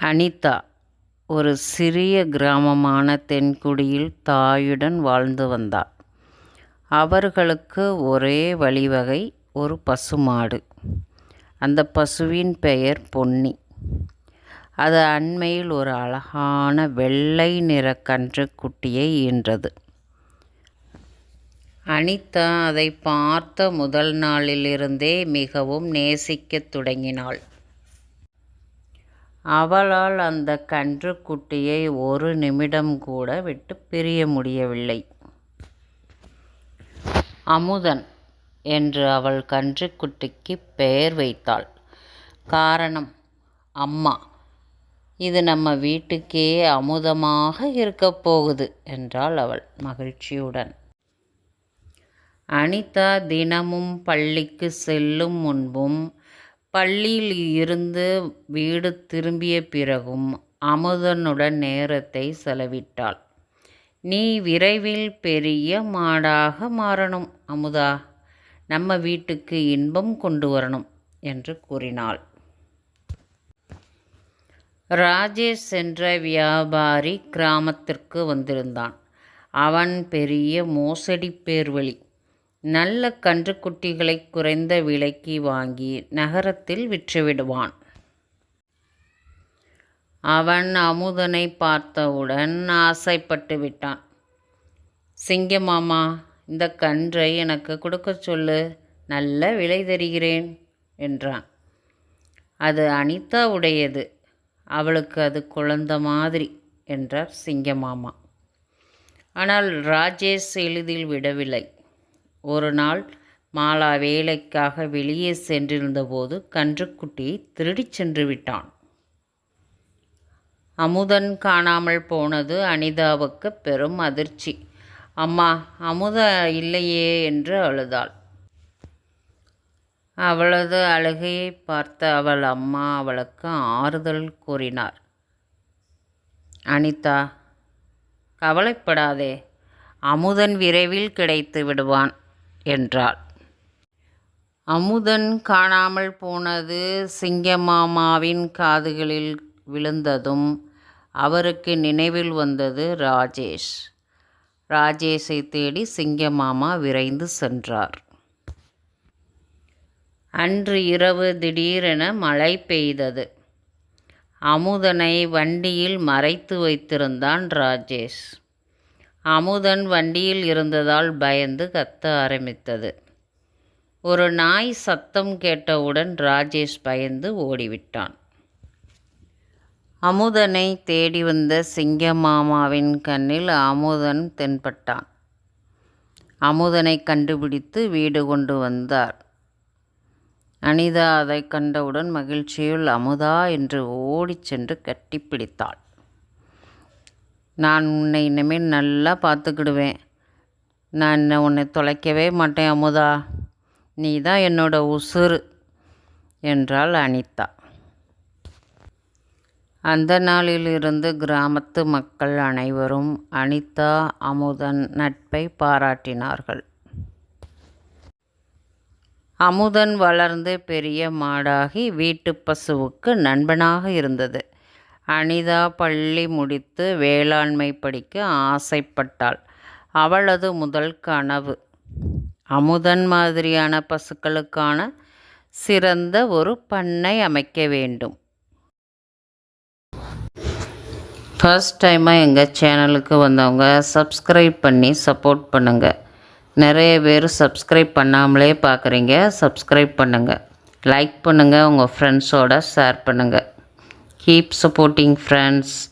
அனிதா ஒரு சிறிய கிராமமான தென்குடியில் தாயுடன் வாழ்ந்து வந்தார். அவர்களுக்கு ஒரே வழிவகை ஒரு பசுமாடு. அந்த பசுவின் பெயர் பொன்னி. அது அண்மையில் ஒரு அழகான வெள்ளை நிற கன்று குட்டியை ஈன்றது. அனிதா அதை பார்த்த முதல் நாளிலிருந்தே மிகவும் நேசிக்கத் தொடங்கினாள். அவளால் அந்த கன்றுக்குட்டியை ஒரு நிமிடம் கூட விட்டு பிரிய முடியவில்லை. அமுதன் என்று அவள் கன்றுக்குட்டிக்கு பெயர் வைத்தாள். காரணம் அம்மா இது நம்ம வீட்டுக்கே அமுதமாக இருக்கப் போகுது என்றாள் அவள் மகிழ்ச்சியுடன். அனிதா தினமும் பள்ளிக்கு செல்லும் முன்பும் பள்ளியில் இருந்து வீடு திரும்பிய பிறகும் அமுதனுடன் நேரத்தை செலவிட்டாள். நீ விரைவில் பெரிய மாடாக மாறணும் அமுதா. நம்ம வீட்டுக்கு இன்பம் கொண்டு வரணும் என்று கூறினாள். ராஜேஷ் என்ற வியாபாரி கிராமத்திற்கு வந்திருந்தான். அவன் பெரிய மோசடிப் பேர்வழி. நல்ல கன்றுக்குட்டிகளை குறைந்த விலைக்கு வாங்கி நகரத்தில் விற்றுவிடுவான். அவன் அமுதனை பார்த்தவுடன் ஆசைப்பட்டு விட்டான். சிங்கமாமா இந்த கன்றை எனக்கு கொடுக்கச் சொல்லு நல்ல விலை தருகிறேன் என்றான். அது அனிதா உடையது அவளுக்கு அது குழந்தை மாதிரி என்றார் சிங்கமாமா. ஆனால் ராஜேஷ் எளிதில் விடவில்லை. ஒரு நாள் மாலா வேலைக்காக வெளியே சென்றிருந்தபோது கன்றுக்குட்டியை திருடிச் சென்று விட்டான். அமுதன் காணாமல் போனது அனிதாவுக்கு பெரும் அதிர்ச்சி. அம்மா அமுத இல்லையே என்று அழுதாள். அவளது அழுகையை பார்த்த அவள் அம்மா அவளுக்கு ஆறுதல் கூறினார். அனிதா கவலைப்படாதே அமுதன் விரைவில் கிடைத்து விடுவான் என்றாள். அமுதன் காணாமல் போனது சிங்கமாமாவின் காதுகளில் விழுந்ததும் அவருக்கு நினைவில் வந்தது ராஜேஷ். ராஜேஷை தேடி சிங்கமாமா விரைந்து சென்றார். அன்று இரவு திடீரென மழை பெய்தது. அமுதனை வண்டியில் மறைத்து வைத்திருந்தான் ராஜேஷ். அமுதன் வண்டியில் இருந்ததால் பயந்து கத்த ஆரம்பித்தது. ஒரு நாய் சத்தம் கேட்டவுடன் ராஜேஷ் பயந்து ஓடிவிட்டான். அமுதனைத் தேடி வந்த சிங்கமாமாவின் கண்ணில் அமுதன் தென்பட்டான். அமுதனைக் கண்டுபிடித்து வீடு கொண்டு வந்தார். அனிதா அதைக் கண்டவுடன் மகிழ்ச்சியில் அமுதா என்று ஓடிச் சென்று கட்டிப்பிடித்தாள் நான் உன்னை இனிமேல் நல்லா பார்த்துக்கிடுவேன். நான் உன்னைத் தொலைக்கவே மாட்டேன் அமுதா. நீ தான் என்னோட உசுறு என்றாள் அனிதா. அந்த நாளிலிருந்து கிராமத்து மக்கள் அனைவரும் அனிதா அமுதன் நட்பை பாராட்டினார்கள். அமுதன் வளர்ந்து பெரிய மாடாகி வீட்டு பசுவுக்கு நண்பனாக இருந்தது. அனிதா பள்ளி முடித்து வேளாண்மை படிக்க ஆசைப்பட்டாள். அவளது முதல் கனவு அமுதன் மாதிரியான பசுக்களுக்கான சிறந்த ஒரு பண்ணை அமைக்க வேண்டும். ஃபர்ஸ்ட் டைமாக எங்கள் சேனலுக்கு வந்தவங்க சப்ஸ்கிரைப் பண்ணி சப்போர்ட் பண்ணுங்கள் நிறைய பேர் சப்ஸ்கிரைப் பண்ணாமலே பார்க்குறீங்க. சப்ஸ்கிரைப் பண்ணுங்கள் லைக் பண்ணுங்கள் உங்கள் ஃப்ரெண்ட்ஸோட ஷேர் பண்ணுங்கள் Keep supporting friends.